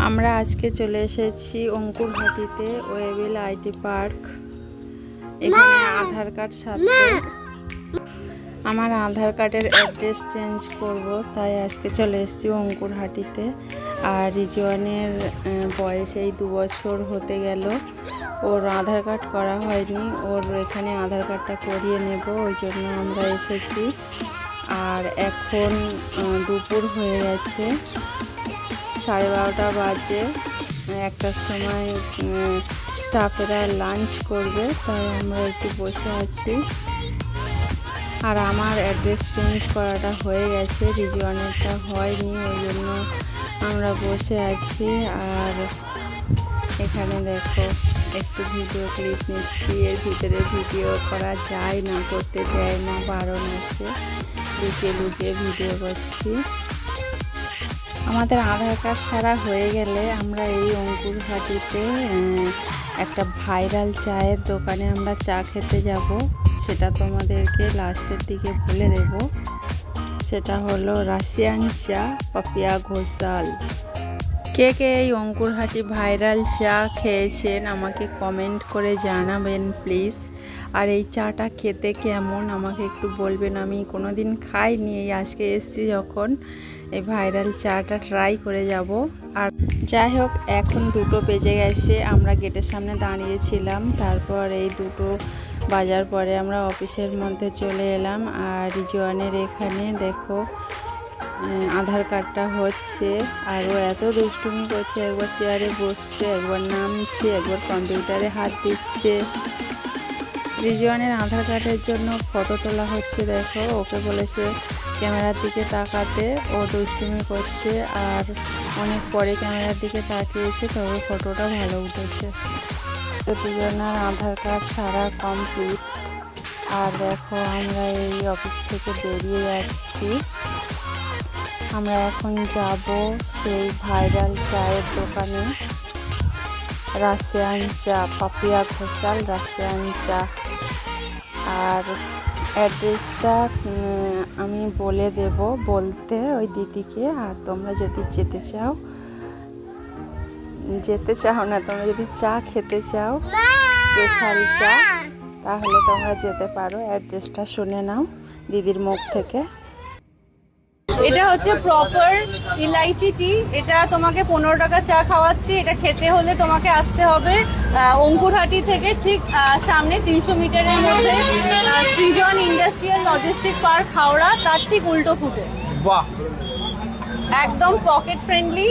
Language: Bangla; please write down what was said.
আমরা আজকে চলে এসেছি অঙ্কুরহাটিতে ওয়েবিল আইটি পার্ক। এখানে আধার কার্ড সাথে আমার আধার কার্ডের অ্যাড্রেস চেঞ্জ করব তাই আজকে চলে এসেছি অঙ্কুরহাটিতে। আর রিজওয়ানের বয়স এই দু বছর হতে গেল। ওর আধার কার্ড করা হয়নি ওর এখানে আধার কার্ডটা করিয়ে নেব ওই জন্য আমরা এসেছি। আর এখন দুপুর হয়ে গেছে। সাড়ে বারোটা বাজে। একটার সময় স্টাফেরা লাঞ্চ করবে, তাই আমরা একটু বসে আছি। আর আমার অ্যাড্রেস চেঞ্জ করাটা হয়ে গেছে রিজওয়ানেরটা হয়নি, ওই জন্য আমরা বসে আছি। আর এখানে দেখো, একটু ভিডিও ক্লিপ নিচ্ছি, এর ভিতরে ভিডিও করা যায় না, করতে দেয় না, বারণ আছে। লুকিয়ে লুকিয়ে ভিডিও করছি। আমাদের আধার কার্ড সারা হয়ে গেলে আমরা এই অঙ্কুরহাটিতে আহ, একটা ভাইরাল চায়ের দোকানে আমরা চা খেতে যাব। সেটা তোমাদেরকে লাস্টের দিকে বলে দেব। সেটা হলো রাশিয়ান চা পাপিয়া ঘোষাল। কে কে এই অঙ্কুরহাটি ভাইরাল চা খেয়েছেন আমাকে কমেন্ট করে জানাবেন প্লিজ আর এই চাটা খেতে কেমন আমাকে একটু বলবেন। আমি কোনো দিন খাইনি, এই আজকে এসছি যখন এই ভাইরাল চাটা ট্রাই করে যাব। আর যাই হোক, এখন দুটো বেজে গেছে, আমরা গেটের সামনে দাঁড়িয়েছিলাম। তারপর এই দুটো বাজার পরে আমরা অফিসের মধ্যে চলে এলাম। আর রিজওয়ানের এখানে দেখো আধার কার্ডটা হচ্ছে, আর ও এত দুষ্টুমি করছে, একবার চেয়ারে বসছে, একবার নামছে, একবার কম্পিউটারে হাত দিচ্ছে। রিজওয়ানের আধার কার্ডের জন্য ফটো তোলা হচ্ছে, দেখো, ওকে বলেছে ক্যামেরার দিকে তাকাতে ও দুষ্টুমি করছে, আর অনেক পরে ক্যামেরার দিকে তাকিয়েছে, তবে ফটোটা ভালো উঠেছে। তো দুজনের আধার কার্ড সারা কমপ্লিট। আর দেখো, আমরা এই অফিস থেকে বেরিয়ে যাচ্ছি। আমরা এখন যাব সেই ভাইরাল চায়ের দোকানে। রাশিয়ান চা, পাপিয়া ঘোষাল, রাশিয়ান চা। আর অ্যাড্রেসটা আমি বলে দেব বলতে ওই দিদিকে। আর তোমরা যদি যেতে চাও যেতে চাও না, তোমরা যদি চা খেতে চাও, স্পেশাল চা, তাহলে তোমরা যেতে পারো। অ্যাড্রেসটা শুনে নাও দিদির মুখ থেকে। এটা হচ্ছে প্রপার ইলাইচি টি এটা তোমাকে পনেরো টাকা চা খাওয়াচ্ছি। এটা খেতে হলে তোমাকে আসতে হবে অঙ্কুরহাটি থেকে ঠিক সামনে তিনশো মিটারের মধ্যে Srijan industrial logistic park Howrah তার ঠিক উল্টো ফুটে। বাহ। একদম পকেট ফ্রেন্ডলি